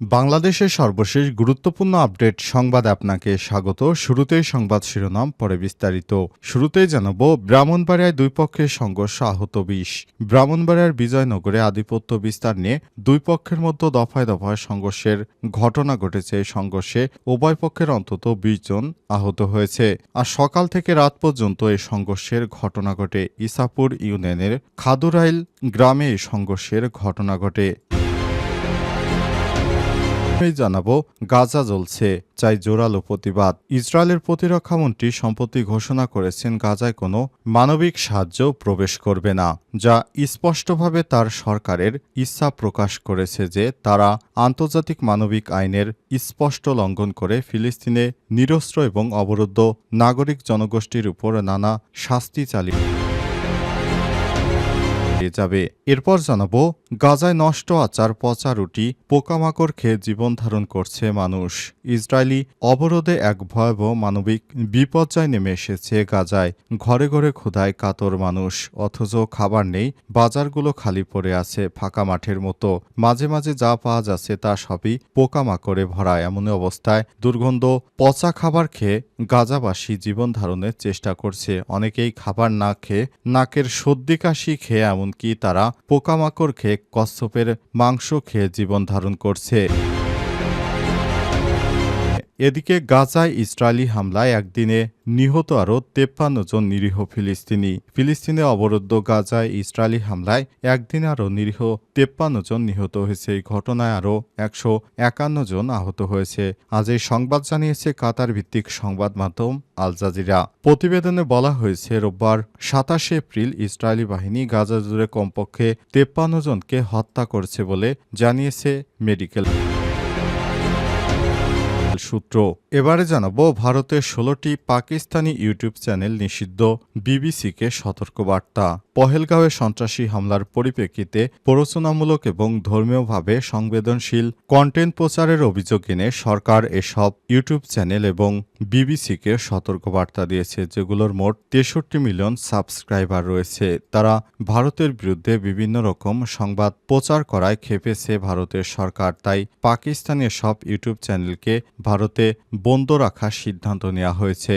বাংলাদেশের সর্বশেষ গুরুত্বপূর্ণ আপডেট সংবাদ আপনাকে স্বাগত। শুরুতেই সংবাদ শিরোনাম, পরে বিস্তারিত। শুরুতেই জানাব, ব্রাহ্মণবাড়িয়ায় দুই পক্ষের সংঘর্ষ আহত বিশ। ব্রাহ্মণবাড়িয়ার বিজয়নগরে আধিপত্য বিস্তার নিয়ে দুই পক্ষের মধ্যে দফায় দফায় সংঘর্ষের ঘটনা ঘটেছে। সংঘর্ষে উভয় পক্ষের অন্তত বিশ জন আহত হয়েছে। আর সকাল থেকে রাত পর্যন্ত এই সংঘর্ষের ঘটনা ঘটে। ইসাপুর ইউনিয়নের খাদুরাইল গ্রামে এই সংঘর্ষের ঘটনা ঘটে। জানাব, গাজা জ্বলছে, চাই জোরালো প্রতিবাদ। ইসরায়েলের প্রতিরক্ষামন্ত্রী সম্প্রতি ঘোষণা করেছেন, গাজায় কোনো মানবিক সাহায্য প্রবেশ করবে না, যা স্পষ্টভাবে তার সরকারের ইচ্ছা প্রকাশ করেছে যে তারা আন্তর্জাতিক মানবিক আইনের স্পষ্ট লঙ্ঘন করে ফিলিস্তিনে নিরস্ত্র এবং অবরুদ্ধ নাগরিক জনগোষ্ঠীর উপর নানা শাস্তি চালিয়ে এড়িয়ে যাবে। এরপর জানাব, গাজায় নষ্ট আচার পচা রুটি পোকামাকড় খেয়ে জীবন ধারণ করছে মানুষ। ইসরায়েলি অবরোধে এক ভয়াবহ মানবিক বিপর্যয় নেমে এসেছে গাজায়। ঘরে ঘরে ক্ষুধায় কাতর মানুষ, অথচ খাবার নেই, বাজারগুলো খালি পড়ে আছে ফাঁকা মাঠের মতো। মাঝে মাঝে যা পাওয়া যাচ্ছে তা সবই পোকামাকড়ে ভরা। এমন অবস্থায় দুর্গন্ধ পচা খাবার খেয়ে গাজাবাসী জীবন ধারণের চেষ্টা করছে। অনেকেই খাবার না খেয়ে নাকের সর্দি কাশি খেয়ে এমনকি তারা পোকামাকড় খেয়ে কচ্ছপের মাংস খেয়ে জীবন ধারণ করছে? এদিকে গাজায় ইসরায়েলি হামলায় একদিনে নিহত আরও তেপ্পান্ন জন নিরীহ ফিলিস্তিনি। ফিলিস্তিনে অবরুদ্ধ গাজায় ইসরায়েলি হামলায় একদিনে আরও নিরীহ তেপ্পান্ন জন নিহত হয়েছে। এই ঘটনায় আরও একশো একান্ন জন আহত হয়েছে। আজ এই সংবাদ জানিয়েছে কাতার ভিত্তিক সংবাদ মাধ্যম আল জাজিরা। প্রতিবেদনে বলা হয়েছে, রোববার সাতাশে এপ্রিল ইসরায়েলি বাহিনী গাজা জুড়ে কমপক্ষে তেপ্পান্ন জনকে হত্যা করেছে বলে জানিয়েছে মেডিকেল। সূত্র। এবারে জানাব ভারতের ষোলোটি পাকিস্তানি ইউটিউব চ্যানেল নিষিদ্ধ, বিবিসিকে সতর্কবার্তা। পহেলগাঁওয়ে সন্ত্রাসী হামলার পরিপ্রেক্ষিতে প্ররোচনামূলক এবং ধর্মীয়ভাবে সংবেদনশীল কন্টেন্ট প্রচারের অভিযোগ এনে সরকার এসব ইউটিউব চ্যানেল এবং বিবিসিকে সতর্কবার্তা দিয়েছে, যেগুলোর মোট তেষট্টি মিলিয়ন সাবস্ক্রাইবার রয়েছে। তারা ভারতের বিরুদ্ধে বিভিন্ন রকম সংবাদ প্রচার করায় খেপেছে ভারতের সরকার, তাই পাকিস্তানের সব ইউটিউব চ্যানেলকে ভারতে বন্ধ রাখার সিদ্ধান্ত নেওয়া হয়েছে।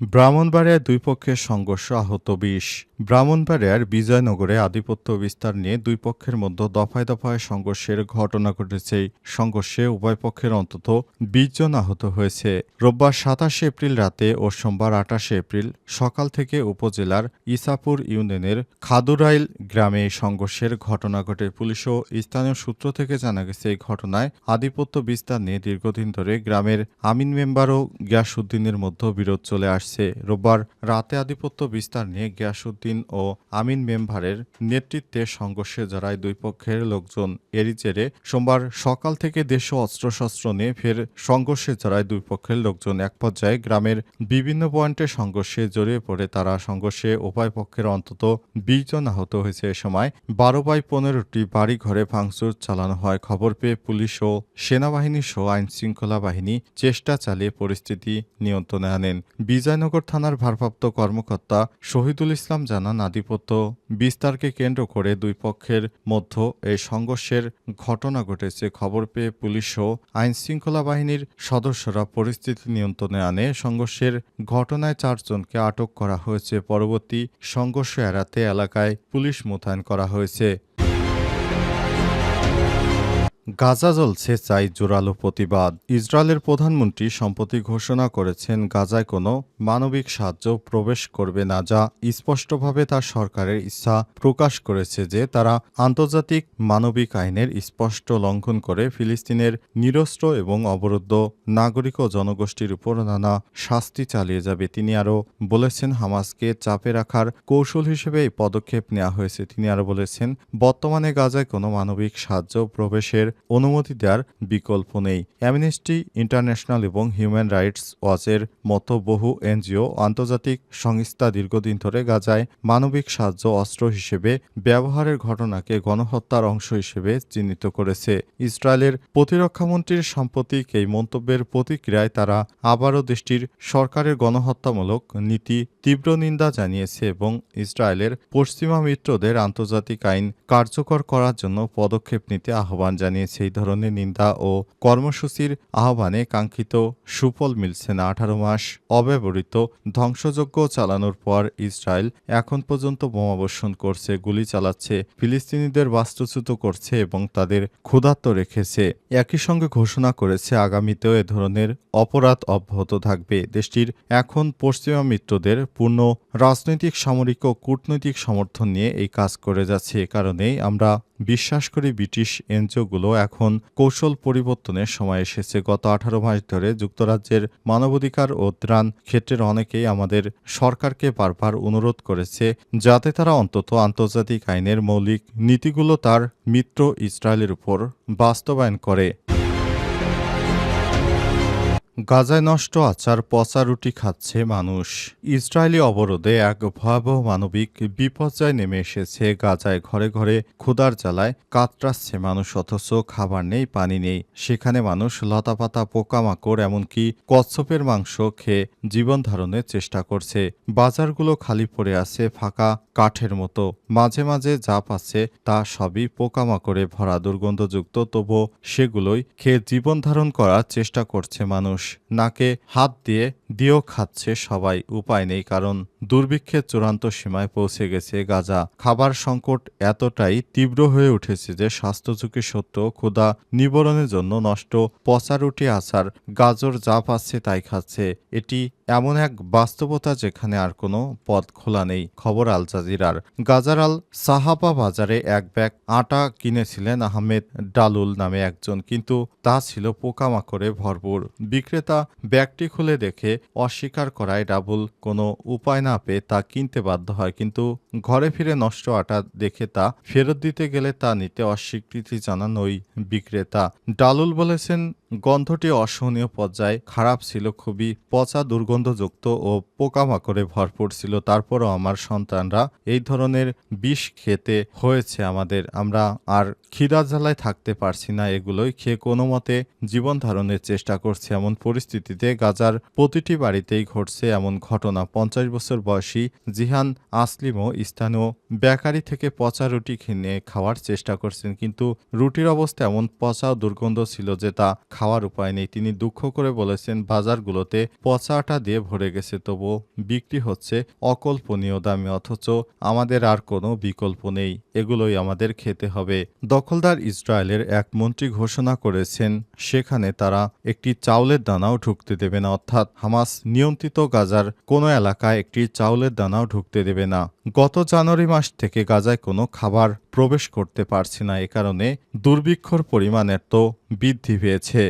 ব্রাহ্মণবাড়িয়ায় দুই পক্ষের সংঘর্ষ আহত বিশ ব্রাহ্মণবাড়িয়ার বিজয়নগরে আধিপত্য বিস্তার নিয়ে দুই পক্ষের মধ্যে দফায় দফায় সংঘর্ষের ঘটনা ঘটেছে। সংঘর্ষে উভয় পক্ষের অন্তত বিশ জন আহত হয়েছে। রোববার সাতাশে এপ্রিল রাতে ও সোমবার আটাশে এপ্রিল সকাল থেকে উপজেলার ইসাপুর ইউনিয়নের খাদুরাইল গ্রামে সংঘর্ষের ঘটনা ঘটে। পুলিশ ও স্থানীয় সূত্র থেকে জানা গেছে, এই ঘটনায় আধিপত্য বিস্তার নিয়ে দীর্ঘদিন ধরে গ্রামের আমিন মেম্বার ও গিয়াসুদ্দিনের মধ্যে বিরোধ চলে আসছে। রোববার রাতে আধিপত্য বিস্তার নিয়ে গিয়াসুদ্দিন ও আমিন মেম্বারের নেতৃত্বে সংঘর্ষে জড়ায় দুই পক্ষের লোকজন। এরই জেরে সোমবার সকাল থেকে দেশ অস্ত্রশস্ত্র নিয়ে ফের সংঘর্ষে জড়ায় দুই পক্ষের লোকজন। এক পর্যায়ে গ্রামের বিভিন্ন পয়েন্টে সংঘর্ষে জড়িয়ে পড়ে তারা সংঘর্ষে উভয় পক্ষের অন্তত বিশ জন আহত হয়েছে। এ সময় বারো বাই পনেরোটি বাড়ি ঘরে ভাঙচুর চালানো হয়। খবর পেয়ে পুলিশ ও সেনাবাহিনী সহ আইন শৃঙ্খলা বাহিনী চেষ্টা চালিয়ে পরিস্থিতি নিয়ন্ত্রণে আনেন। বিজয়নগর থানার ভারপ্রাপ্ত কর্মকর্তা শহীদুল ইসলাম জানান, আধিপত্য বিস্তারকে কেন্দ্র করে দুই পক্ষের মধ্যে এই সংঘর্ষের ঘটনা ঘটেছে। খবর পেয়ে পুলিশ ও আইন শৃঙ্খলা বাহিনীর সদস্যরা পরিস্থিতি নিয়ন্ত্রণে আনে। সংঘর্ষের ঘটনায় চারজনকে আটক করা হয়েছে। পরবর্তী সংঘর্ষ এড়াতে এলাকায় পুলিশ মোতায়েন করা হয়েছে। গাজা জ্বলছে চাই জোরালো প্রতিবাদ। ইসরায়েলের প্রধানমন্ত্রী সম্প্রতি ঘোষণা করেছেন, গাজায় কোনো মানবিক সাহায্য প্রবেশ করবে না, যা স্পষ্টভাবে তার সরকারের ইচ্ছা প্রকাশ করেছে যে তারা আন্তর্জাতিক মানবিক আইনের স্পষ্ট লঙ্ঘন করে ফিলিস্তিনের নিরস্ত্র এবং অবরুদ্ধ নাগরিক ও জনগোষ্ঠীর উপর নানা শাস্তি চালিয়ে যাবে। তিনি আরও বলেছেন, হামাসকে চাপে রাখার কৌশল হিসেবে এই পদক্ষেপ নেওয়া হয়েছে। তিনি আরও বলেছেন, বর্তমানে গাজায় কোনো মানবিক সাহায্য প্রবেশের অনুমতি দেওয়ার বিকল্প নেই। অ্যামনেস্টি ইন্টারন্যাশনাল এবং হিউম্যান রাইটস ওয়াচের মতো বহু এনজিও আন্তর্জাতিক সংস্থা দীর্ঘদিন ধরে গাজায় মানবিক সাহায্য অস্ত্র হিসেবে ব্যবহারের ঘটনাকে গণহত্যার অংশ হিসেবে চিহ্নিত করেছে। ইসরায়েলের প্রতিরক্ষামন্ত্রীর সাম্প্রতিক এই মন্তব্যের প্রতিক্রিয়ায় তারা আবারও দেশটির সরকারের গণহত্যামূলক নীতি তীব্র নিন্দা জানিয়েছে এবং ইসরায়েলের পশ্চিমা মিত্রদের আন্তর্জাতিক আইন কার্যকর করার জন্য পদক্ষেপ নিতে আহ্বান জানিয়েছে। এই ধরনের নিন্দা ও কর্মসূচির আহ্বানে কাঙ্ক্ষিত সুফল মিলছে না। আঠারো মাস অব্যবহৃত, ধ্বংসযজ্ঞ চালানোর পর ইসরায়েল এখন পর্যন্ত বোমাবর্ষণ করছে, গুলি চালাচ্ছে, ফিলিস্তিনিদের বাস্তুচ্যুত করছে এবং তাদের ক্ষুধার্ত রেখেছে। একই সঙ্গে ঘোষণা করেছে, আগামীতেও এ ধরনের অপরাধ অব্যাহত থাকবে। দেশটির এখন পশ্চিমা মিত্রদের পূর্ণ রাজনৈতিক, সামরিক ও কূটনৈতিক সমর্থন নিয়ে এই কাজ করে যাচ্ছে। এ কারণেই আমরা বিশ্বাস করি ব্রিটিশ এনজিওগুলো এখন কৌশল পরিবর্তনের সময় এসেছে। গত আঠারো মাস ধরে যুক্তরাজ্যের মানবাধিকার ও ত্রাণ ক্ষেত্রের অনেকেই আমাদের সরকারকে বারবার অনুরোধ করেছে যাতে তারা অন্তত আন্তর্জাতিক আইনের মৌলিক নীতিগুলো তার মিত্র ইসরায়েলের উপর বাস্তবায়ন করে। গাজায় নষ্ট আচার, পচা রুটি খাচ্ছে মানুষ। ইসরায়েলি অবরোধে এক ভয়াবহ মানবিক বিপর্যয় নেমে এসেছে গাজায়। ঘরে ঘরে ক্ষুধার জ্বালায় কাতরাচ্ছে মানুষ, অথচ খাবার নেই, পানি নেই। সেখানে মানুষ লতাপাতা, পোকামাকড়, এমনকি কচ্ছপের মাংস খেয়ে জীবন ধারণের চেষ্টা করছে। বাজারগুলো খালি পড়ে আছে ফাঁকা কাঠের মতো। মাঝে মাঝে যা পাচ্ছে তা সবই পোকামাকড়ে ভরা, দুর্গন্ধযুক্ত তবু সেগুলোই খেয়ে জীবন ধারণ করার চেষ্টা করছে মানুষ। নাকে হাত দিয়ে দিয়েও খাচ্ছে সবাই উপায় নেই কারণ দুর্ভিক্ষের চূড়ান্ত সীমায় পৌঁছে গেছে গাজা। খাবার সংকট এতটাই তীব্র হয়ে উঠেছে যে স্বাস্থ্য ঝুঁকি সত্ত্বেও ক্ষুধা নিবারণের জন্য নষ্ট পচা রুটি আচার গাজর যা পাচ্ছে তাই খাচ্ছে। এটি এমন এক বাস্তবতা যেখানে আর কোনো পথ খোলা নেই, খবর আল জাজিরার। গাজার আল সাহাবা বাজারে এক ব্যাগ আটা কিনেছিলেন আহমেদ ডালুল নামে একজন, কিন্তু তা ছিল পোকামাকড়ে ভরপুর। বিক্রেতা ব্যাগটি খুলে দেখে অস্বীকার করায় ডাবুল কোনো উপায় না পেয়ে তা কিনতে বাধ্য হয়। কিন্তু ঘরে ফিরে নষ্ট আটা দেখে তা ফেরত দিতে গেলে তা নিতে অস্বীকৃতি জানান ওই বিক্রেতা। ডালুল বলেছেন, গন্ধটি অসহনীয় পর্যায়ে খারাপ ছিল, খুবই পচা, দুর্গন্ধযুক্ত ও পোকামাকড়ে ভরপুর ছিল। তারপরও আমার সন্তানরা এই ধরনের বিষ খেতে হয়েছে আমাদের। আমরা আর খিদা জ্বালায় থাকতে পারছি না, এগুলোই খেয়ে কোনো মতে জীবন ধারণের চেষ্টা করছে। এমন পরিস্থিতিতে গাজার প্রতিটি বাড়িতেই ঘটছে এমন ঘটনা। পঞ্চাশ বছর বয়সী জিহান আসলিমও স্থানীয় বেকারি থেকে পচা রুটি কিনে খাওয়ার চেষ্টা করছেন, কিন্তু রুটির অবস্থা এমন পচা দুর্গন্ধ ছিল যে তা খাওয়ার উপায় নেই। তিনি দুঃখ করে বলেছেন, বাজারগুলোতে পচা আটা দিয়ে ভরে গেছে, তবু বিক্রি হচ্ছে অকল্পনীয় দামে, অথচ আমাদের আর কোনো বিকল্প নেই, এগুলোই আমাদের খেতে হবে। দখলদার ইসরায়েলের এক মন্ত্রী ঘোষণা করেছেন, সেখানে তারা একটি চাউলের দানাও ঢুকতে দেবে না, অর্থাৎ হামাস নিয়ন্ত্রিত গাজার কোনো এলাকায় একটি চাউলের দানাও ঢুকতে দেবে না। গত জানুয়ারি মাস থেকে গাজায় কোনো খাবার প্রবেশ করতে পারছে না। এ কারণে দুর্ভিক্ষর পরিমাণের তো বৃদ্ধি পেয়েছে।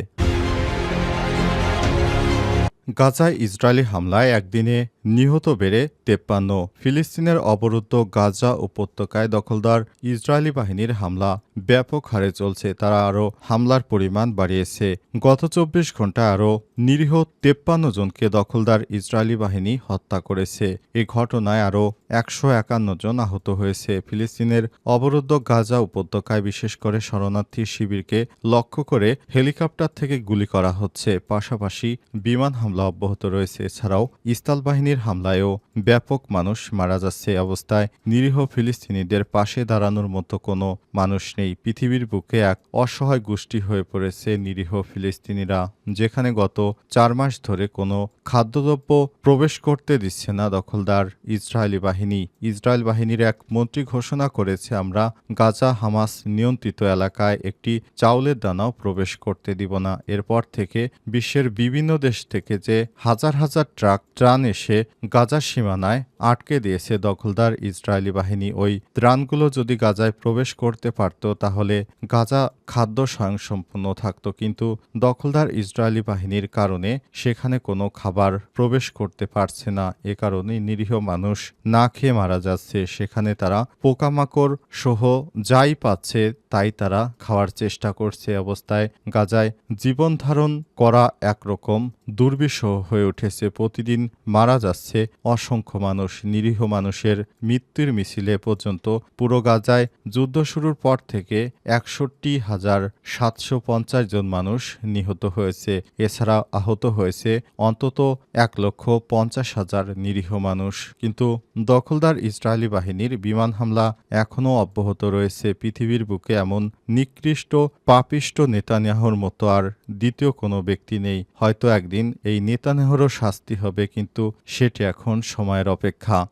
গাজায় ইসরায়েলি হামলায় একদিনে নিহত বেড়ে তেপ্পান্ন ফিলিস্তিনের অবরুদ্ধ গাজা উপত্যকায় দখলদার ইসরায়েলি বাহিনীর হামলা ব্যাপক হারে চলছে। তারা আরও হামলার পরিমাণ বাড়িয়েছে। গত চব্বিশ ঘন্টায় আরও নিরীহ তেপ্পান্ন জনকে দখলদার ইসরায়েলি বাহিনী হত্যা করেছে। এ ঘটনায় আরও একশো একান্ন জন আহত হয়েছে। ফিলিস্তিনের অবরুদ্ধ গাজা উপত্যকায় বিশেষ করে শরণার্থী শিবিরকে লক্ষ্য করে হেলিকপ্টার থেকে গুলি করা হচ্ছে। পাশাপাশি বিমান হামলা অব্যাহত রয়েছে। এছাড়াও ইস্তাল বাহিনীর হামলায়ও ব্যাপক মানুষ মারা যাচ্ছে অবস্থায়। নিরীহ ফিলিস্তিনিদের পাশে দাঁড়ানোর মতো কোনো মানুষ নেই। পৃথিবীর বুকে এক অসহায় গোষ্ঠী হয়ে পড়েছে নিরীহ ফিলিস্তিনিরা, যেখানে গত চার মাস ধরে কোনো খাদ্যদ্রব্য প্রবেশ করতে দিচ্ছে না দখলদার ইসরায়েলি বাহিনী। ইসরায়েল বাহিনীর এক মন্ত্রী ঘোষণা করেছে, আমরা গাজা হামাস নিয়ন্ত্রিত এলাকায় একটি চাউলের দানাও প্রবেশ করতে দিব না। এরপর থেকে বিশ্বের বিভিন্ন দেশ থেকে যে হাজার হাজার ট্রাক ত্রাণ এসে গাজার সীমানায় আটকে দিয়েছে দখলদার ইসরায়েলি বাহিনী। ওই ত্রাণগুলো যদি গাজায় প্রবেশ করতে পারত, তাহলে গাজা খাদ্য স্বয়ংসম্পূর্ণ থাকত। কিন্তু দখলদার ইসরায়েলি বাহিনীর কারণে সেখানে কোনো খাবার প্রবেশ করতে পারছে না। এ কারণে নিরীহ মানুষ না খেয়ে মারা যাচ্ছে। সেখানে তারা পোকামাকড় সহ যাই পাচ্ছে, তাই তারা খাওয়ার চেষ্টা করছে। অবস্থায় গাজায় জীবন ধারণ করা একরকম দুর্বিষহ হয়ে উঠেছে। প্রতিদিন মারা যাচ্ছে অসংখ্য মানুষ। নিরীহ মানুষের মৃত্যুর মিছিলে পর্যন্ত পুরো গাজায় যুদ্ধ শুরুর পর থেকে একষট্টি হাজার সাতশো পঞ্চাশ জন মানুষ নিহত হয়েছে। এছাড়া আহত হয়েছে অন্তত এক লক্ষ পঞ্চাশ হাজার নিরীহ মানুষ। কিন্তু দখলদার ইসরায়েলি বাহিনীর বিমান হামলা এখনও অব্যাহত রয়েছে। পৃথিবীর বুকে এমন নিকৃষ্ট পাপিষ্ট নেতানিয়াহুর মতো আর দ্বিতীয় কোনো ব্যক্তি নেই। হয়তো একদিন এই নেতানিয়াহুরও শাস্তি হবে, কিন্তু সেটি এখন সময়ের অপেক্ষা। K.